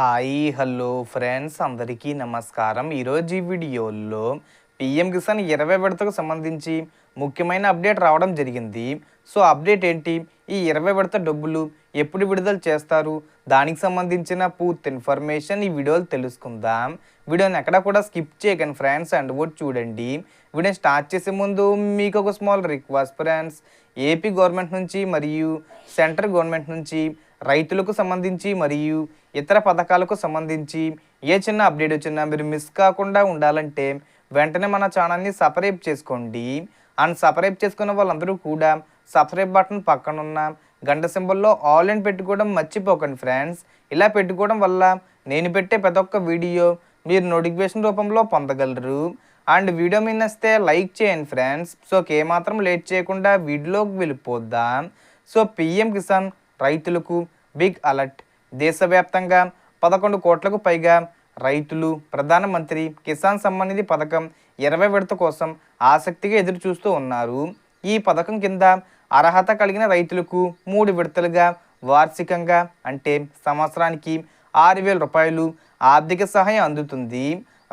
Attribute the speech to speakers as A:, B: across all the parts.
A: Hi hello friends. అందరికీ నమస్కారం. ఈరోజు ఈ వీడియోలో పిఎం కిసాన్ ఇరవై విడతకు సంబంధించి ముఖ్యమైన అప్డేట్ రావడం జరిగింది. సో అప్డేట్ ఏంటి? ఈ ఇరవై విడత డబ్బులు ఎప్పుడు విడుదల చేస్తారు? దానికి సంబంధించిన పూర్తి ఇన్ఫర్మేషన్ ఈ వీడియోలు తెలుసుకుందాం. వీడియోని ఎక్కడ కూడా స్కిప్ చేయకండి ఫ్రెండ్స్ అండ్ కూడా చూడండి. వీడియో స్టార్ట్ చేసే ముందు మీకు ఒక small request friends. AP government నుంచి మరియు సెంట్రల్ గవర్నమెంట్ నుంచి రైతులకు సంబంధించి మరియు ఇతర పథకాలకు సంబంధించి ఏ చిన్న అప్డేట్ వచ్చినా మీరు మిస్ కాకుండా ఉండాలంటే వెంటనే మన ఛానల్ని సపరేట్ చేసుకోండి. అండ్ సపరేట్ చేసుకున్న వాళ్ళందరూ కూడా సబ్స్క్రైబ్ బటన్ పక్కన ఉన్న గంట సింబల్లో ఆల్ అని పెట్టుకోవడం మర్చిపోకండి ఫ్రెండ్స్. ఇలా పెట్టుకోవడం వల్ల నేను పెట్టే ప్రతి ఒక్క వీడియో మీరు నోటిఫికేషన్ రూపంలో పొందగలరు. అండ్ వీడియో మీద వస్తే లైక్ చేయండి ఫ్రెండ్స్. సో ఏమాత్రం లేట్ చేయకుండా వీడియోలోకి వెళ్ళిపోద్దాం సో పిఎం కిసాన్ రైతులకు బిగ్ అలర్ట్. దేశవ్యాప్తంగా పదకొండు కోట్లకు పైగా రైతులు ప్రధానమంత్రి కిసాన్ సమ్మాన్ నిధి పథకం ఇరవై విడత కోసం ఆసక్తిగా ఎదురు చూస్తూ ఉన్నారు. ఈ పథకం కింద అర్హత కలిగిన రైతులకు మూడు విడతలుగా వార్షికంగా అంటే సంవత్సరానికి ఆరు వేల రూపాయలు ఆర్థిక సహాయం అందుతుంది.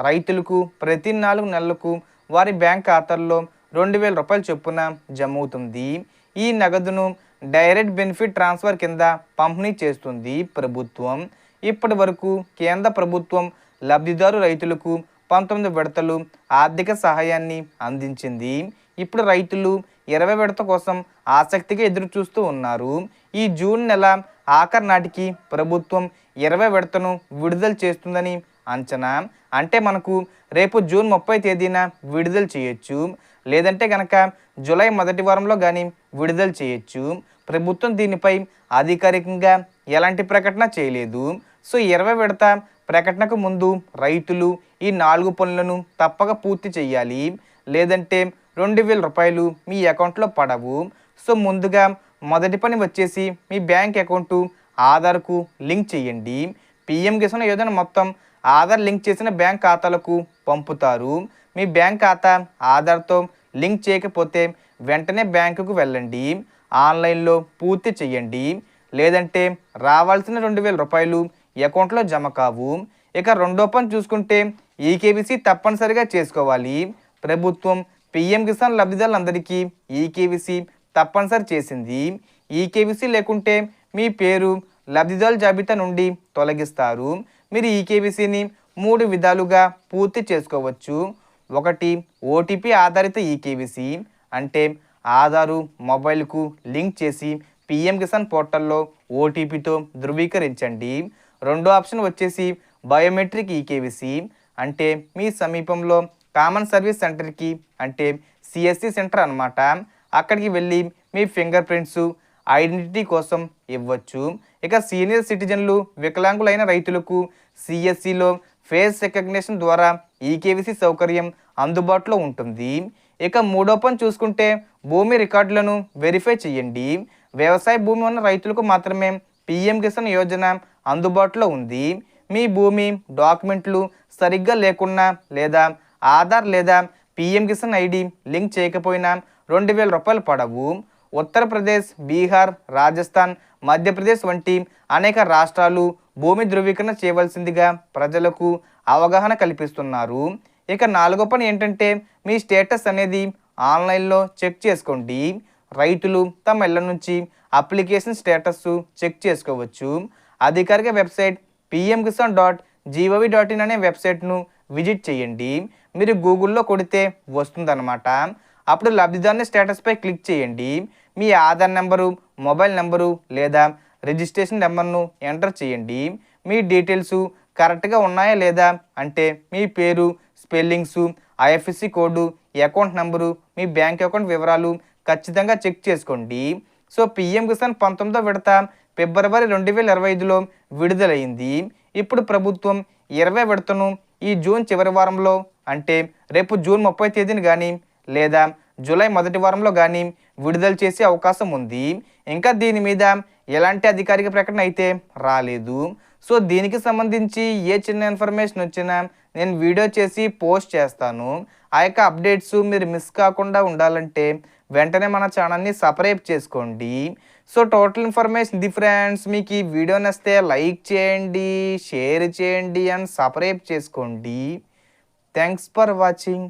A: రైతులకు ప్రతి నాలుగు నెలలకు వారి బ్యాంక్ ఖాతాల్లో రెండు వేల రూపాయల చొప్పున జమ అవుతుంది. ఈ నగదును డైరెక్ట్ బెనిఫిట్ ట్రాన్స్ఫర్ కింద పంపిణీ చేస్తుంది ప్రభుత్వం. ఇప్పటి వరకు కేంద్ర ప్రభుత్వం లబ్ధిదారు రైతులకు పంతొమ్మిది విడతలు ఆర్థిక సహాయాన్ని అందించింది. ఇప్పుడు రైతులు ఇరవై విడత కోసం ఆసక్తిగా ఎదురు చూస్తూ ఉన్నారు. ఈ జూన్ నెల ఆఖరి నాటికి ప్రభుత్వం ఇరవై విడతను విడుదల చేస్తుందని అంచనా. అంటే మనకు రేపు జూన్ ముప్పై తేదీన విడుదల చేయొచ్చు. లేదంటే కనుక జూలై మొదటి వారంలో కానీ విడుదల చేయొచ్చు. ప్రభుత్వం దీనిపై అధికారికంగా ఎలాంటి ప్రకటన చేయలేదు. సో ఇరవై విడత ప్రకటనకు ముందు రైతులు ఈ నాలుగు పనులను తప్పక పూర్తి చేయాలి. లేదంటే రెండు వేల రూపాయలు మీ అకౌంట్లో పడవు. సో ముందుగా మొదటి పని వచ్చేసి మీ బ్యాంక్ అకౌంటు ఆధార్కు లింక్ చేయండి. పిఎం కిసాన్ యోజన మొత్తం ఆధార్ లింక్ చేసిన బ్యాంక్ ఖాతాలకు పంపుతారు. మీ బ్యాంక్ ఖాతా ఆధార్తో లింక్ చేయకపోతే వెంటనే బ్యాంకుకు వెళ్ళండి. ఆన్లైన్లో పూర్తి చేయండి. లేదంటే రావాల్సిన రెండు వేల రూపాయలు అకౌంట్లో జమ కావు. ఇక రెండో పని చూసుకుంటే ఈకేబీసీ తప్పనిసరిగా చేసుకోవాలి. ప్రభుత్వం పిఎం కిసాన్ లబ్ధిదారులందరికీ ఈకేబీసీ తప్పనిసరి చేసింది. ఈకేబీసీ లేకుంటే మీ పేరు లబ్ధిదారుల జాబితా నుండి తొలగిస్తారు. మీరు ఈకేబీసీని మూడు విధాలుగా పూర్తి చేసుకోవచ్చు. ఒకటి ఓటీపీ ఆధారిత ఈకేబీసీ అంటే ఆధారు మొబైల్కు లింక్ చేసి పిఎం కిసాన్ పోర్టల్లో ఓటీపీతో ధృవీకరించండి. రెండో ఆప్షన్ వచ్చేసి బయోమెట్రిక్ ఈకేబీసీ అంటే మీ సమీపంలో కామన్ సర్వీస్ సెంటర్కి అంటే సిఎస్సి సెంటర్ అనమాట అక్కడికి వెళ్ళి మీ ఫింగర్ ప్రింట్స్ ఐడెంటిటీ కోసం ఇవ్వచ్చు. ఇక సీనియర్ సిటిజన్లు వికలాంగులైన రైతులకు సిఎస్సిలో ఫేస్ రికగ్నేషన్ ద్వారా ఈకేవీసీ సౌకర్యం అందుబాటులో ఉంటుంది. ఇక మూడో పని చూసుకుంటే భూమి రికార్డులను వెరిఫై చేయండి. వ్యవసాయ భూమి ఉన్న రైతులకు మాత్రమే పిఎం కిసాన్ యోజన అందుబాటులో ఉంది. మీ భూమి డాక్యుమెంట్లు సరిగ్గా లేకున్నా లేదా ఆధార్ లేదా పిఎం కిసాన్ ఐడి లింక్ చేయకపోయినా రెండు వేల రూపాయలు పడవు. ఉత్తరప్రదేశ్ బీహార్ రాజస్థాన్ మధ్యప్రదేశ్ వంటి అనేక రాష్ట్రాలు భూమి ధృవీకరణ చేయవలసిందిగా ప్రజలకు అవగాహన కల్పిస్తున్నారు. ఇక నాలుగో పని ఏంటంటే మీ స్టేటస్ అనేది ఆన్లైన్లో చెక్ చేసుకోండి. రైతులు తమ ఇళ్ళ నుంచి అప్లికేషన్ స్టేటస్ చెక్ చేసుకోవచ్చు. అధికారిక website PM Kisan dot GOV dot in అనే వెబ్సైట్ను విజిట్ చేయండి. మీరు గూగుల్లో కొడితే వస్తుందన్నమాట. అప్పుడు లబ్ధిదారుని స్టేటస్పై క్లిక్ చేయండి. మీ ఆధార్ నెంబరు మొబైల్ నెంబరు లేదా రిజిస్ట్రేషన్ నెంబర్ను ఎంటర్ చేయండి. మీ డీటెయిల్స్ కరెక్ట్గా ఉన్నాయా లేదా అంటే మీ పేరు spellings IFSC code account number మీ బ్యాంక్ అకౌంట్ వివరాలు ఖచ్చితంగా చెక్ చేసుకోండి. సో పిఎం కిసాన్ పంతొమ్మిదో విడత ఫిబ్రవరి రెండు వేల ఇరవై ఐదులో విడుదలైంది. ఇప్పుడు ప్రభుత్వం ఇరవై విడతను ఈ జూన్ చివరి వారంలో అంటే రేపు జూన్ ముప్పై తేదీని కానీ లేదా జూలై మొదటి వారంలో కానీ విడుదల చేసే అవకాశం ఉంది. ఇంకా దీని మీద ఎలాంటి అధికారిక ప్రకటన అయితే రాలేదు. సో దీనికి సంబంధించి ఏ చిన్న ఇన్ఫర్మేషన్ వచ్చినా నేను వీడియో చేసి పోస్ట్ చేస్తాను. ఆ యొక్క అప్డేట్స్ మీరు మిస్ కాకుండా ఉండాలంటే వెంటనే మన ఛానల్ని సపరేట్ చేసుకోండి. So total information the friends మీకు ఈ వీడియో నచ్చితే లైక్ చేయండి షేర్ చేయండి అండ్ సపరేట్ చేసుకోండి. Thanks for watching.